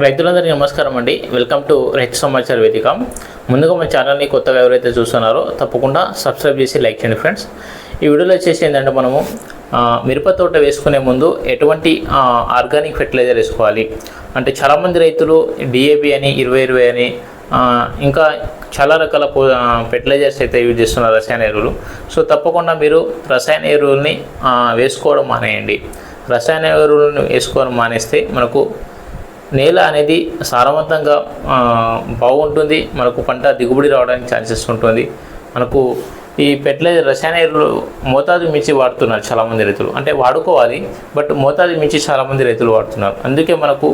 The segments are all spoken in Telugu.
రైతులందరికీ నమస్కారం అండి. వెల్కమ్ టు రైతు సమాచార వేదిక ముందుగా మన ఛానల్ని కొత్తగా ఎవరైతే చూస్తున్నారో తప్పకుండా సబ్స్క్రైబ్ చేసి లైక్ చేయండి ఫ్రెండ్స్ ఈ వీడియోలో వచ్చేసి ఏంటంటే మనము మిరప తోట వేసుకునే ముందు ఎటువంటి ఆర్గానిక్ ఫెర్టిలైజర్ వేసుకోవాలి. అంటే చాలామంది రైతులు డిఏపి అని ఇరవై ఇరవై అని ఇంకా చాలా రకాల పో ఫెర్టిలైజర్స్ అయితే యూజ్ చేస్తున్నారు రసాయన ఎరువులు. సో తప్పకుండా మీరు రసాయన ఎరువుల్ని వేసుకోవడం మానేయండి. రసాయన ఎరువులను వేసుకోవడం మానేస్తే మనకు నేల అనేది సారవంతంగా బాగుంటుంది. మనకు పంట దిగుబడి రావడానికి ఛాన్సెస్ ఉంటుంది. మనకు ఈ ఫెర్టిలైజర్ రసాయన ఎరువులు మోతాదు మించి వాడుతున్నారు చాలామంది రైతులు. అంటే వాడుకోవాలి బట్ మోతాదు మించి చాలామంది రైతులు వాడుతున్నారు. అందుకే మనకు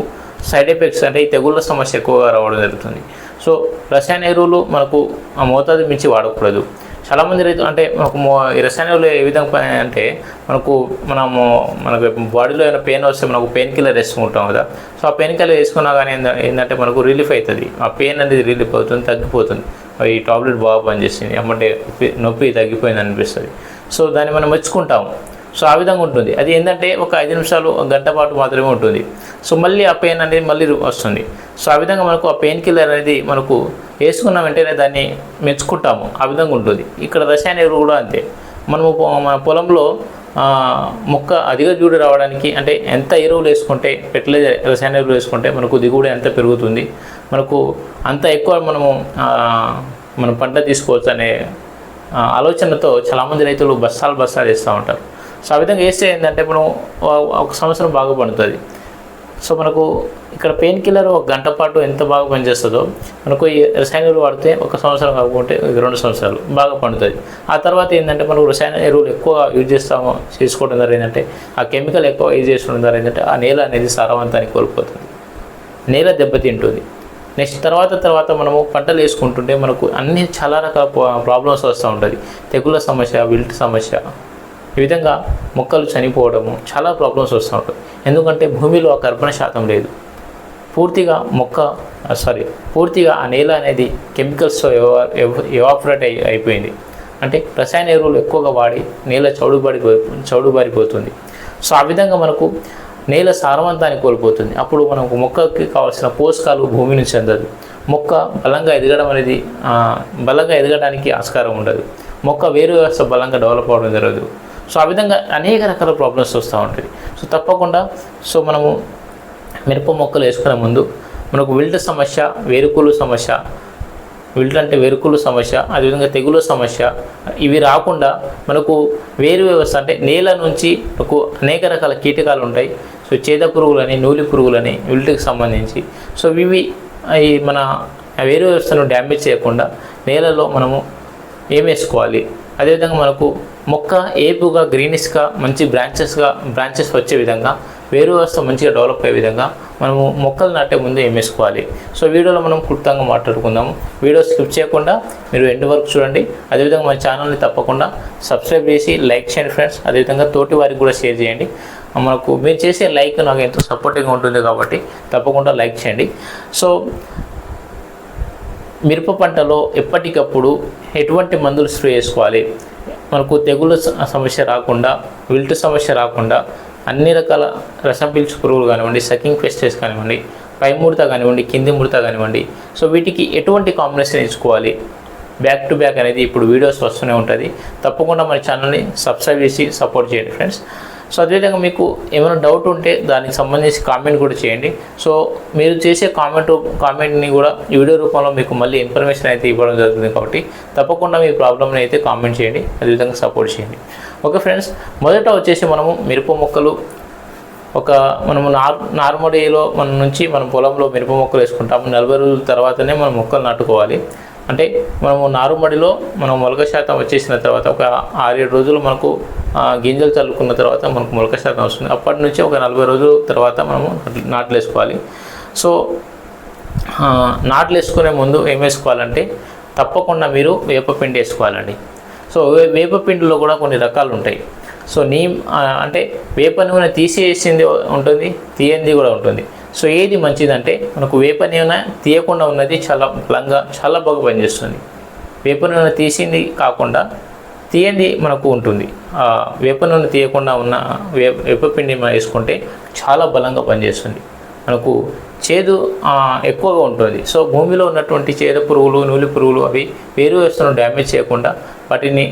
సైడ్ ఎఫెక్ట్స్ అంటే ఈ తెగుళ్ళ సమస్య ఎక్కువగా రావడం జరుగుతుంది. సో రసాయన ఎరువులు మనకు ఆ మోతాదు మించి వాడకూడదు. చాలామంది రైతులు అంటే మనకు రసాయనాలు ఏ విధంగా అంటే మనకు మనము మనకు బాడీలో ఏమైనా పెయిన్ వస్తే మనకు పెయిన్ కిల్లర్ వేసుకుంటాం కదా. సో ఆ పెయిన్ కిల్లర్ వేసుకున్నా కానీ ఏంటంటే మనకు రిలీఫ్ అవుతుంది. ఆ పెయిన్ అనేది రిలీఫ్ అవుతుంది తగ్గిపోతుంది. ఈ టాబ్లెట్ బాగా పనిచేసింది. ఏమంటే నొప్పి తగ్గిపోయింది అనిపిస్తుంది. సో దాన్ని మనం మెచ్చుకుంటాము. సో ఆ విధంగా ఉంటుంది. అది ఏంటంటే ఒక ఐదు నిమిషాలు ఒక గంట పాటు మాత్రమే ఉంటుంది. సో మళ్ళీ ఆ పెయిన్ అనేది మళ్ళీ వస్తుంది. సో ఆ విధంగా మనకు ఆ పెయిన్ కిల్లర్ అనేది మనకు వేసుకున్న వెంటనే దాన్ని మెచ్చుకుంటాము. ఆ విధంగా ఉంటుంది. ఇక్కడ రసాయన ఎరువు కూడా అంతే. మనము పొ- మన పొలంలో మొక్క అధిక దిగుబడి రావడానికి అంటే ఎంత ఎరువులు వేసుకుంటే ఫెర్టిలైజర్ రసాయన ఎరువులు వేసుకుంటే మనకు దిగుబడి ఎంత పెరుగుతుంది. మనకు అంత ఎక్కువ మనము మన మనం పంట తీసుకోవచ్చు అనే ఆలోచనతో చాలామంది రైతులు బస్తాలు బస్తాలు వేస్తూ ఉంటారు. సో ఆ విధంగా వేస్తే ఏంటంటే మనం ఒక- సంవత్సరం బాగా పండుతుంది. సో మనకు ఇక్కడ పెయిన్ కిల్లర్ ఒక గంట పాటు ఎంత బాగా పనిచేస్తుందో మనకు ఈ రసాయన ఎరువులు వాడితే ఒక సంవత్సరం కాకుంటే రెండు సంవత్సరాలు బాగా పండుతుంది. ఆ తర్వాత ఏంటంటే మనకు రసాయన ఎరువులు ఎక్కువ యూజ్ చేస్తాము చేసుకోవడం ద్వారా ఏంటంటే ఆ కెమికల్ ఎక్కువ యూజ్ చేసుకోవడం ద్వారా ఏంటంటే ఆ నేల అనేది సారవంతాన్ని కోల్పోతుంది. నేల దెబ్బతింటుంది. నెక్స్ట్ తర్వాత తర్వాత మనము పంటలు వేసుకుంటుంటే మనకు అన్ని చాలా రకాల ప్రాబ్లమ్స్ వస్తూ ఉంటుంది తెగుళ్ళ సమస్య విల్ట్ సమస్య ఈ విధంగా మొక్కలు చనిపోవడము చాలా ప్రాబ్లమ్స్ వస్తుంటాయి. ఎందుకంటే భూమిలో ఆ కర్బన శాతం లేదు. పూర్తిగా మొక్క సారీ పూర్తిగా ఆ నేల అనేది కెమికల్స్తో ఎవాపరేట్ అయి అయిపోయింది. అంటే రసాయన ఎరువులు ఎక్కువగా వాడి నేల చౌడుబారి చౌడుబారిపోతుంది సో ఆ విధంగా మనకు నేల సారవంతాన్ని కోల్పోతుంది. అప్పుడు మనకు మొక్కకి కావాల్సిన పోషకాలు భూమి నుంచి అందదు. మొక్క బలంగా ఎదగడం అనేది బలంగా ఎదగడానికి ఆస్కారం ఉండదు. మొక్క వేరు వ్యవస్థ బలంగా డెవలప్ అవడం జరగదు. సో ఆ విధంగా అనేక రకాల ప్రాబ్లమ్స్ వస్తూ ఉంటాయి. సో తప్పకుండా సో మనము మిరప మొక్కలు వేసుకునే ముందు మనకు విల్ట్ సమస్య వేరుకులు సమస్య విల్ట్ అంటే వెరుకులు సమస్య అదేవిధంగా తెగులు సమస్య ఇవి రాకుండా మనకు వేరు వ్యవస్థ అంటే నేల నుంచి మనకు అనేక రకాల కీటకాలు ఉంటాయి. సో చేద పురుగులని నూలి పురుగులని విల్ట్కి సంబంధించి. సో ఇవి ఈ మన వేరు వ్యవస్థను డ్యామేజ్ చేయకుండా నేలలో మనము ఏం వేసుకోవాలి? అదేవిధంగా మనకు మొక్క ఏపుగా గ్రీనిష్గా మంచి బ్రాంచెస్గా బ్రాంచెస్ వచ్చే విధంగా వేరు వ్యవస్థ మంచిగా డెవలప్ అయ్యే విధంగా మనము మొక్కలు నాటే ముందు ఏం వేసుకోవాలి? సో వీడియోలో మనం క్లుప్తంగా మాట్లాడుకుందాము. వీడియో స్కిప్ చేయకుండా మీరు ఎండ్ వరకు చూడండి. అదేవిధంగా మన ఛానల్ని తప్పకుండా సబ్స్క్రైబ్ చేసి లైక్ చేయండి ఫ్రెండ్స్ అదేవిధంగా తోటి వారికి కూడా షేర్ చేయండి. మనకు మీరు చేసే లైక్ నాకు ఎంతో సపోర్టింగ్గా ఉంటుంది కాబట్టి తప్పకుండా లైక్ చేయండి. సో మిరప పంటలో ఎప్పటికప్పుడు ఎటువంటి మందులు స్ప్రే చేసుకోవాలి? మనకు తెగుళ్ళ స- సమస్య రాకుండా విల్ట్ సమస్య రాకుండా అన్ని రకాల రసం పీల్చు పురుగులు కానివ్వండి సకింగ్ పెస్టెస్ కానివ్వండి పై ముడత కానివ్వండి కింది ముడత కానివ్వండి. సో వీటికి ఎటువంటి కాంబినేషన్ ఎంచుకోవాలి? బ్యాక్ టు బ్యాక్ అనేది ఇప్పుడు వీడియోస్ వస్తూనే ఉంటుంది. తప్పకుండా మన ఛానల్ని సబ్స్క్రైబ్ చేసి సపోర్ట్ చేయండి ఫ్రెండ్స్. సో అదేవిధంగా మీకు ఏమైనా డౌట్ ఉంటే దానికి సంబంధించి కామెంట్ కూడా చేయండి. సో మీరు చేసే కామెంట్ కామెంట్ని కూడా వీడియో రూపంలో మీకు మళ్ళీ ఇన్ఫర్మేషన్ అయితే ఇవ్వడం జరుగుతుంది కాబట్టి తప్పకుండా మీ ప్రాబ్లమ్ని అయితే కామెంట్ చేయండి. అదేవిధంగా సపోర్ట్ చేయండి. ఓకే ఫ్రెండ్స్ మొదట వచ్చేసి మనము మిరప మొక్కలు ఒక మనము నార్ నార్మడీలో మన నుంచి మనం పొలంలో మిరప మొక్కలు వేసుకుంటాము. నలభై రోజుల తర్వాతనే మనం మొక్కలు నాటుకోవాలి. అంటే మనము నారుమడిలో మనం మొలక శాతం వచ్చేసిన తర్వాత ఒక ఆరేడు రోజులు మనకు ఆ, గింజలు చల్లుకున్న తర్వాత మనకు మొలక శాతం వస్తుంది. అప్పటి నుంచి ఒక నలభై రోజుల తర్వాత మనము నాట్లు వేసుకోవాలి సో నాట్లు వేసుకునే ముందు ఏం వేసుకోవాలంటే తప్పకుండా మీరు వేపపిండి వేసుకోవాలండి. సో వేపపిండిలో కూడా కొన్ని రకాలు ఉంటాయి. సో నీ అంటే వేప నూనె తీసేసింది ఉంటుంది తీయంది కూడా ఉంటుంది. సో ఏది మంచిదంటే మనకు వేప నూనె తీయకుండా ఉన్నది చాలా బలంగా చాలా బాగా పనిచేస్తుంది. వేప నూనె తీసింది కాకుండా తీయంది మనకు ఉంటుంది. ఆ వేప నూనె తీయకుండా ఉన్న వేప వేపపిండి మనం వేసుకుంటే చాలా బలంగా పనిచేస్తుంది. మనకు చేదు ఎక్కువగా ఉంటుంది. సో భూమిలో ఉన్నటువంటి చేద పురుగులు నూలి పురుగులు అవి వేరు వ్యవస్థను డ్యామేజ్ చేయకుండా వాటిని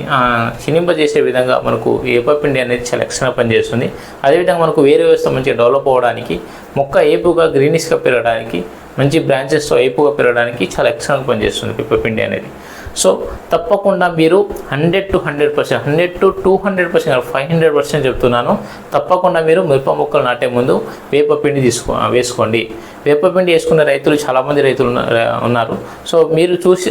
క్షీణింపజేసే విధంగా మనకు ఈ ఏపపిండి అనేది చాలా ఎక్స్ట్రా పనిచేస్తుంది. అదేవిధంగా మనకు వేరు వ్యవస్థ మంచిగా డెవలప్ అవ్వడానికి మొక్క ఏపుగా గ్రీనిష్గా పెరగడానికి మంచి బ్రాంచెస్తో ఏపుగా పెరగడానికి చాలా ఎక్స్ట్రా పనిచేస్తుంది పిప్పపిండి అనేది. సో తప్పకుండా మీరు hundred to hundred percent hundred to two hundred percent five hundred percent చెప్తున్నాను. తప్పకుండా మీరు మిరప మొక్కలు నాటే ముందు వేపపిండి తీసుకో వేసుకోండి. వేపపిండి వేసుకున్న రైతులు చాలామంది రైతులు ఉన్నారు. సో మీరు చూసి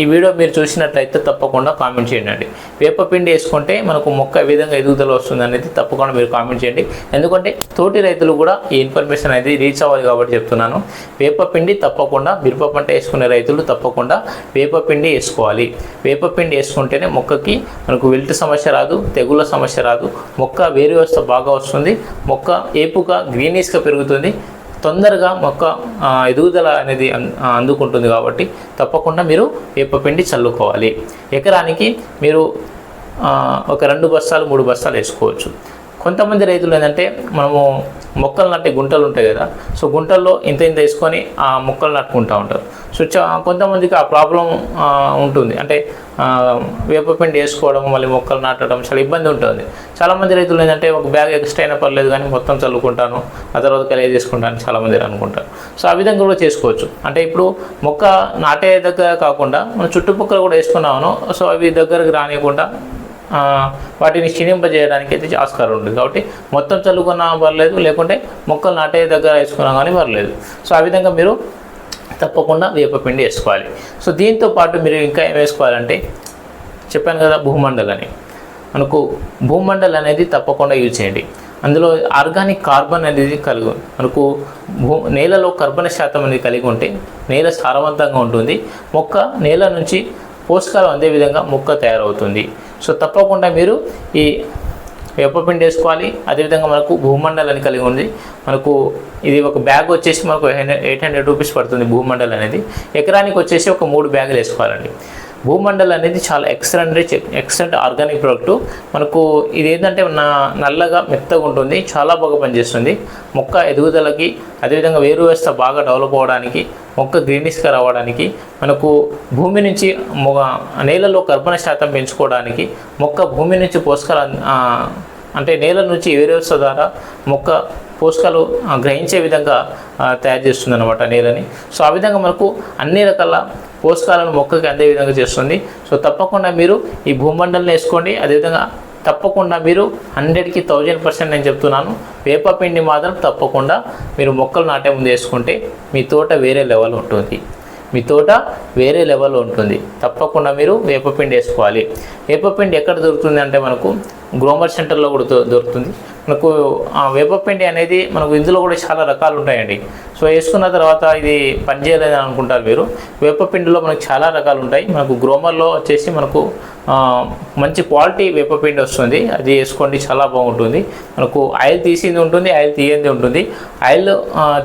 ఈ వీడియో మీరు చూసినట్లయితే తప్పకుండా కామెంట్ చేయండి. వేపపిండి వేసుకుంటే మనకు మొక్క ఏ విధంగా ఎదుగుదల వస్తుంది అనేది తప్పకుండా మీరు కామెంట్ చేయండి. ఎందుకంటే తోటి రైతులు కూడా ఈ ఇన్ఫర్మేషన్ అనేది రీచ్ అవ్వాలి కాబట్టి చెప్తున్నాను. వేపపిండి తప్పకుండా మిరప పంట వేసుకునే రైతులు తప్పకుండా వేపపిండి వేసుకోవాలి. వేపపిండి వేసుకుంటేనే మొక్కకి మనకు విల్ట్ సమస్య రాదు తెగుళ్ళ సమస్య రాదు. మొక్క వేరు వ్యవస్థ బాగా వస్తుంది. మొక్క ఏపుగా గ్రీనీస్గా పెరుగుతుంది. తొందరగా మొక్క ఎదుగుదల అనేది అన్- అందుకుంటుంది కాబట్టి తప్పకుండా మీరు వేపపిండి చల్లుకోవాలి. ఎకరానికి మీరు ఒక రెండు బస్తాలు మూడు బస్తాలు వేసుకోవచ్చు. కొంతమంది రైతులు ఏంటంటే మనము మొక్కలు నాటే గుంటలు ఉంటాయి కదా. సో గుంటల్లో ఇంత ఇంత వేసుకొని ఆ మొక్కలు నాటుకుంటూ ఉంటారు. సో కొంతమందికి ఆ ప్రాబ్లం ఉంటుంది. అంటే వేపపిండి వేసుకోవడం మళ్ళీ మొక్కలు నాటడం చాలా ఇబ్బంది ఉంటుంది. చాలామంది రైతులు ఏంటంటే ఒక బ్యాగ్ ఎక్స్ట్రా అయినా పర్లేదు కానీ మొత్తం చల్లుకుంటాను ఆ తర్వాత కలిగి చేసుకుంటాను చాలామంది అనుకుంటారు. సో ఆ విధంగా కూడా చేసుకోవచ్చు. అంటే ఇప్పుడు మొక్క నాటే దగ్గర కాకుండా మన చుట్టుపక్కల కూడా వేసుకున్నామను సో అవి దగ్గరకు రానియకుండా వాటిని క్షీణింపజేయడానికి అయితే ఆస్కారం ఉంటుంది కాబట్టి మొత్తం చల్లుకున్నా పర్లేదు లేకుంటే మొక్కలు నాటే దగ్గర వేసుకున్నా కానీ పర్లేదు. సో ఆ విధంగా మీరు తప్పకుండా వేపపిండి వేసుకోవాలి. సో దీంతో పాటు మీరు ఇంకా ఏం వేసుకోవాలంటే చెప్పాను కదా భూమండల్ అని. మనకు భూమండల్ అనేది తప్పకుండా యూజ్ చేయండి. అందులో ఆర్గానిక్ కార్బన్ అనేది కలిగి మనకు భూ నేలలో కర్బన శాతం అనేది కలిగి ఉంటే నేల సారవంతంగా ఉంటుంది. మొక్క నేల నుంచి పోషకాలు అందే విధంగా మొక్క తయారవుతుంది. సో తప్పకుండా మీరు ఈ వేపపిండి వేసుకోవాలి. అదేవిధంగా మనకు భూమండల్ అని కలిగి ఉంది. మనకు ఇది ఒక బ్యాగ్ వచ్చేసి మనకు ఎయిట్ హండ్రెడ్ రూపీస్ పడుతుంది భూమండల్ అనేది. ఎకరానికి వచ్చేసి ఒక మూడు బ్యాగులు వేసుకోవాలండి. భూమండల్ అనేది చాలా ఎక్సలెంట్ ఎక్సలెంట్ ఆర్గానిక్ ప్రోడక్ట్ మనకు ఇది ఏంటంటే నా నల్లగా మెత్తగా ఉంటుంది చాలా బాగా పనిచేస్తుంది. మొక్క ఎదుగుదలకి అదేవిధంగా వేరు వ్యవస్థ బాగా డెవలప్ అవ్వడానికి మొక్క గ్రీనిష్గా రావడానికి మనకు భూమి నుంచి మొగ నేలలో కర్బన శాతం పెంచుకోవడానికి మొక్క భూమి నుంచి పోషకాలు అంటే నేల నుంచి వేరు వ్యవస్థ ద్వారా మొక్క పోషకాలు గ్రహించే విధంగా తయారు చేస్తుంది అనమాట నేలని. సో ఆ విధంగా మనకు అన్ని రకాల పోషకాలను మొక్కకి అందే విధంగా చేస్తుంది. సో తప్పకుండా మీరు ఈ భూమండలిని వేసుకోండి. అదేవిధంగా తప్పకుండా మీరు హండ్రెడ్కి థౌజండ్ పర్సెంట్ నేను చెప్తున్నాను. వేపపిండి మాత్రం తప్పకుండా మీరు మొక్కలు నాటే ముందు వేసుకుంటే మీ తోట వేరే లెవెల్ ఉంటుంది. మీ తోట వేరే లెవెల్లో ఉంటుంది. తప్పకుండా మీరు వేపపిండి వేసుకోవాలి. వేపపిండి ఎక్కడ దొరుకుతుంది అంటే మనకు గ్రోమర్ సెంటర్లో కూడా దొ- దొరుకుతుంది. మనకు ఆ వేపపిండి అనేది మనకు ఇందులో కూడా చాలా రకాలు ఉంటాయండి. సో వేసుకున్న తర్వాత ఇది పనిచేయలేదని అనుకుంటారు మీరు. వేపపిండిలో మనకు చాలా రకాలు ఉంటాయి. మనకు గ్రోమర్లో వచ్చేసి మనకు మంచి క్వాలిటీ వేపపిండి వస్తుంది. అది వేసుకోండి చాలా బాగుంటుంది. మనకు ఆయిల్ తీసింది ఉంటుంది ఆయిల్ తీయంది ఉంటుంది. ఆయిల్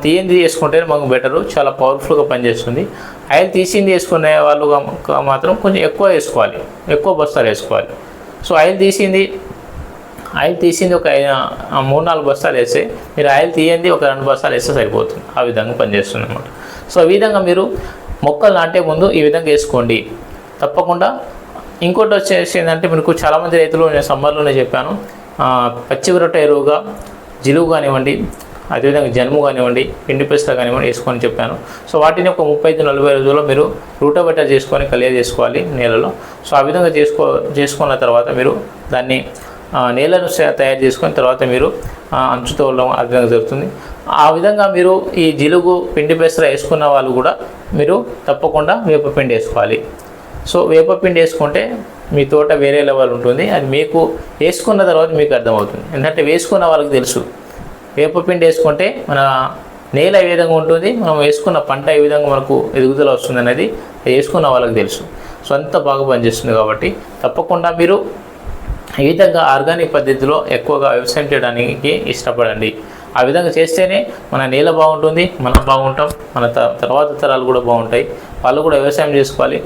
తీయంది వేసుకుంటే మనకు బెటరు చాలా పవర్ఫుల్గా పనిచేస్తుంది. ఆయిల్ తీసింది వేసుకునే వాళ్ళు మాత్రం కొంచెం ఎక్కువ వేసుకోవాలి. ఎక్కువ బస్తాలు వేసుకోవాలి. సో ఆయిల్ తీసింది ఆయిల్ తీసింది ఒక ఐ- మూడు నాలుగు బస్తాలు వేస్తే మీరు ఆయిల్ తీయండి ఒక రెండు బస్తాలు వేస్తే సరిపోతుంది. ఆ విధంగా పనిచేస్తుంది అనమాట సో ఈ విధంగా మీరు మొక్కలు నాటే ముందు ఈ విధంగా వేసుకోండి. తప్పకుండా ఇంకోటి వచ్చేసి ఏంటంటే మీకు చాలామంది రైతులు నేను సమ్మర్లోనే చెప్పాను పచ్చి రొట్టె ఎరువుగా జిలువు కానివ్వండి అదేవిధంగా జన్ము కానివ్వండి పిండి పెస్త కానివ్వండి వేసుకొని చెప్పాను. సో వాటిని ఒక ముప్పై ఐదు నలభై రోజుల్లో మీరు రూటబెట్ట చేసుకొని కలియ చేసుకోవాలి నేలలో. సో ఆ విధంగా చేసుకో చేసుకున్న తర్వాత మీరు దాన్ని నేలను తయారు చేసుకొని తర్వాత మీరు అంచుతో ఉండడం ఆ విధంగా జరుగుతుంది. ఆ విధంగా మీరు ఈ జిలుగు పిండి పెసర వేసుకున్న వాళ్ళు కూడా మీరు తప్పకుండా వేపపిండి వేసుకోవాలి. సో వేపపిండి వేసుకుంటే మీ తోట వేరే లెవెల్ ఉంటుంది. అది మీకు వేసుకున్న తర్వాత మీకు అర్థమవుతుంది. ఎందుకంటే వేసుకున్న వాళ్ళకి తెలుసు. వేపపిండి వేసుకుంటే మన నేల ఏ విధంగా ఉంటుంది మనం వేసుకున్న పంట ఏ విధంగా మనకు ఎదుగుదల వస్తుంది అనేది వేసుకున్న వాళ్ళకి తెలుసు. సో అంత బాగా పనిచేస్తుంది కాబట్టి తప్పకుండా మీరు ఈ విధంగా ఆర్గానిక్ పద్ధతిలో ఎక్కువగా వ్యవసాయం చేయడానికి ఇష్టపడండి. ఆ విధంగా చేస్తేనే మన నేల బాగుంటుంది మనం బాగుంటాం మన త- తర్వాత తరాలు కూడా బాగుంటాయి. వాళ్ళు కూడా వ్యవసాయం చేసుకోవాలి.